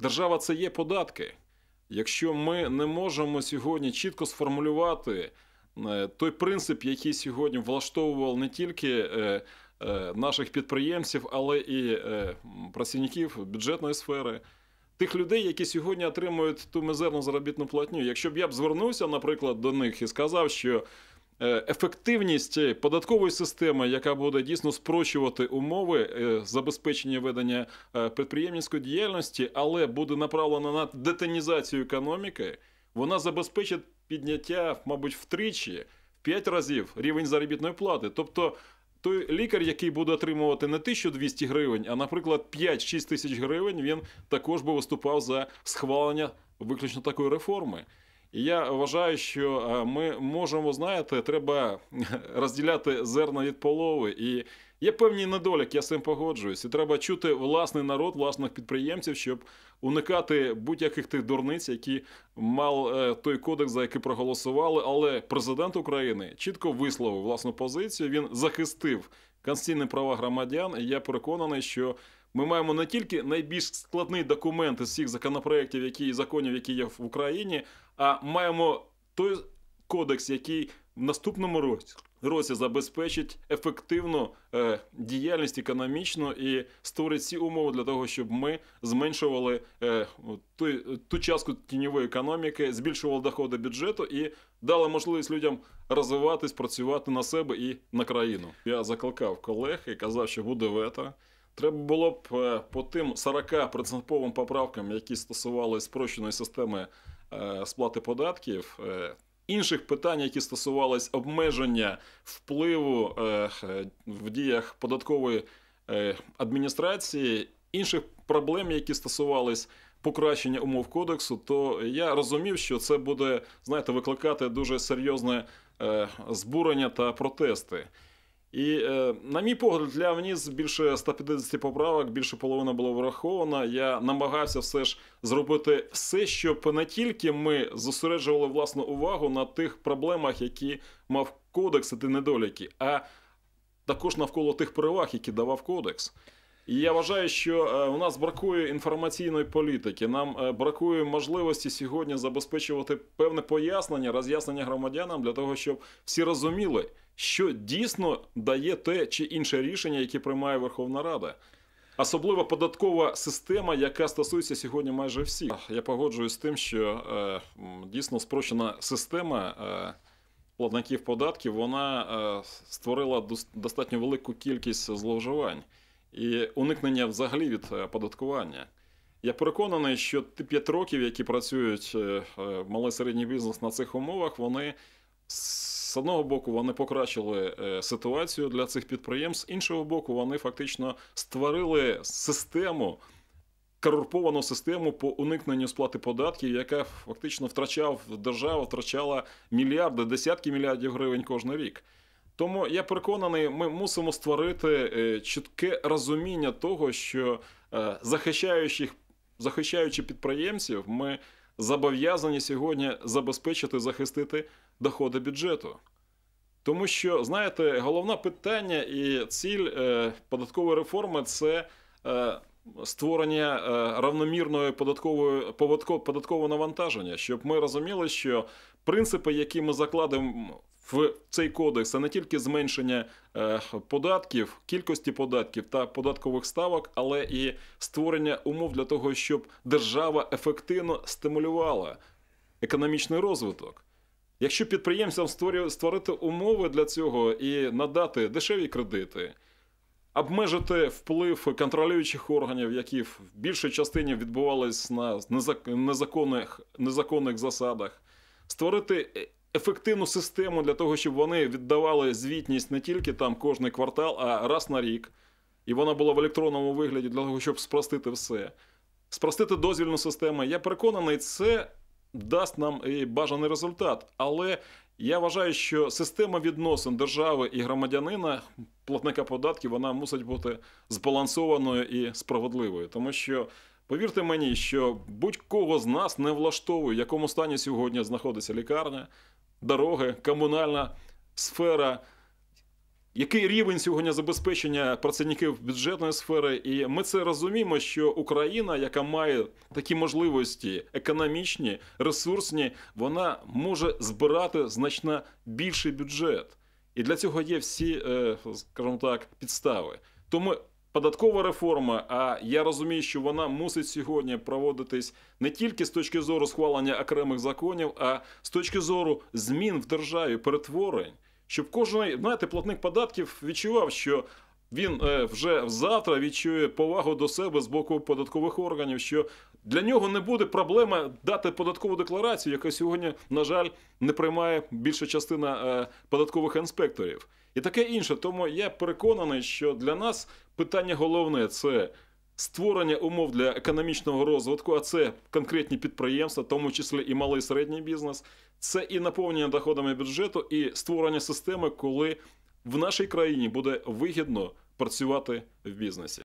держава це є податки. Якщо ми не можемо сьогодні чітко сформулювати е, той принцип, який сьогодні влаштовував не тільки е, е, наших підприємців, але і працівників бюджетної сфери, тих людей, які сьогодні отримують ту мізерну заробітну платню. Якщо б я б звернувся, наприклад, до них і сказав, що ефективність податкової системи, яка буде дійсно спрощувати умови е, забезпечення ведення е, підприємницької діяльності, але буде направлена на детонізацію економіки, вона забезпечить підняття, мабуть, втричі, в п'ять разів рівень заробітної плати. Тобто. Той лікар, який буде отримувати не 1200 гривень, а, наприклад, 5-6 тисяч гривень, він також би виступав за схвалення виключно такої реформи. І я вважаю, що е, ми можемо, знаєте, треба розділяти зерна від полови. І є певні недоліки, я з цим погоджуюсь. І треба чути власний народ, власних підприємців, щоб уникати будь-яких тих дурниць, які мав е, той кодекс, за який проголосували. Але президент України чітко висловив власну позицію. Він захистив конституційні права громадян. І я переконаний, що. Ми маємо не тільки найбільш складний документ з всіх законопроєктів, які законів, які є в Україні, а маємо той кодекс, який в наступному році році забезпечить ефективну е, діяльність економічну і створить всі умови для того, щоб ми зменшували е, ту, ту частку тіньової економіки, збільшували доходи бюджету і дали можливість людям розвиватись, працювати на себе і на країну. Я закликав колег і казав, що буде вето. Треба було б е, по тим 40 принциповим поправкам, які стосувалися спрощеної системи Е, сплати податків. Е, інших питань, які стосувалися обмеження впливу в діях податкової адміністрації, інших проблем, які стосувалися покращення умов кодексу, то я розумів, що це буде знаєте, викликати дуже серйозне збурення та протести. І, е, на мій погляд, для вніс більше 150 поправок, більше половина було враховано. Я намагався все ж зробити все, щоб не тільки ми зосереджували власну увагу на тих проблемах, які мав кодекс і недоліки, а також навколо тих переваг, які давав кодекс. І я вважаю, що е, у нас бракує інформаційної політики. Нам е, бракує можливості сьогодні забезпечувати певне пояснення, роз'яснення громадянам для того, щоб всі розуміли що дійсно дає те чи інше рішення, яке приймає Верховна Рада. Особливо податкова система, яка стосується сьогодні майже всіх. Я погоджуюсь з тим, що е, дійсно спрощена система е, платників податків вона е, створила достатньо велику кількість зловживань і уникнення взагалі від оподаткування. Я переконаний, що ті 5 років, які працюють малий середній бізнес на цих умовах, вони з одного боку, вони покращили е, ситуацію для цих підприємств, з іншого боку, вони фактично створили систему, корумповану систему по уникненню сплати податків, яка фактично втрачав держава, втрачала мільярди, десятки мільярдів гривень кожен рік. Тому я переконаний, ми мусимо створити е, чітке розуміння того, що е, захищаючи, захищаючи підприємців, ми зобов'язані сьогодні забезпечити захистити доходи бюджету. Тому що, знаєте, головне питання і ціль е, податкової реформи це е, створення е, равномірної податкової податкового навантаження, щоб ми розуміли, що принципи, які ми закладемо в цей кодекс, це не тільки зменшення е, податків, кількості податків та податкових ставок, але і створення умов для того, щоб держава ефективно стимулювала економічний розвиток. Якщо підприємцям створити умови для цього і надати дешеві кредити, обмежити вплив контролюючих органів, які в більшій частині відбувалися на незаконних, незаконних засадах, створити ефективну систему для того, щоб вони віддавали звітність не тільки там кожний квартал, а раз на рік. І вона була в електронному вигляді для того, щоб спростити все. Спростити дозвільну систему. Я переконаний, це дасть нам і бажаний результат. Але я вважаю, що система відносин держави і громадянина, платника податків, вона мусить бути збалансованою і справедливою. Тому що, повірте мені, що будь-кого з нас не влаштовує, в якому стані сьогодні знаходиться лікарня, дороги, комунальна сфера. який рівень сьогодні забезпечення працівників бюджетної сфери, і ми це розуміємо, що Україна, яка має такі можливості економічні, ресурсні, вона може збирати значно більший бюджет. І для цього є всі, е, скажімо так, підстави. Тому податкова реформа, а я розумію, що вона мусить сьогодні проводитись не тільки з точки зору схвалення окремих законів, а з точки зору змін в державі, перетворень, щоб кожен, знаєте, платник податків відчував, що він е, вже завтра відчує повагу до себе з боку податкових органів, що для нього не буде проблема дати податкову декларацію, яка сьогодні, на жаль, не приймає більша частина е, податкових інспекторів. І таке інше. Тому я переконаний, що для нас питання головне це створення умов для економічного розвитку, а це конкретні підприємства, в тому числі і малий і середній бізнес, це і наповнення доходами бюджету, і створення системи, коли в нашій країні буде вигідно працювати в бізнесі.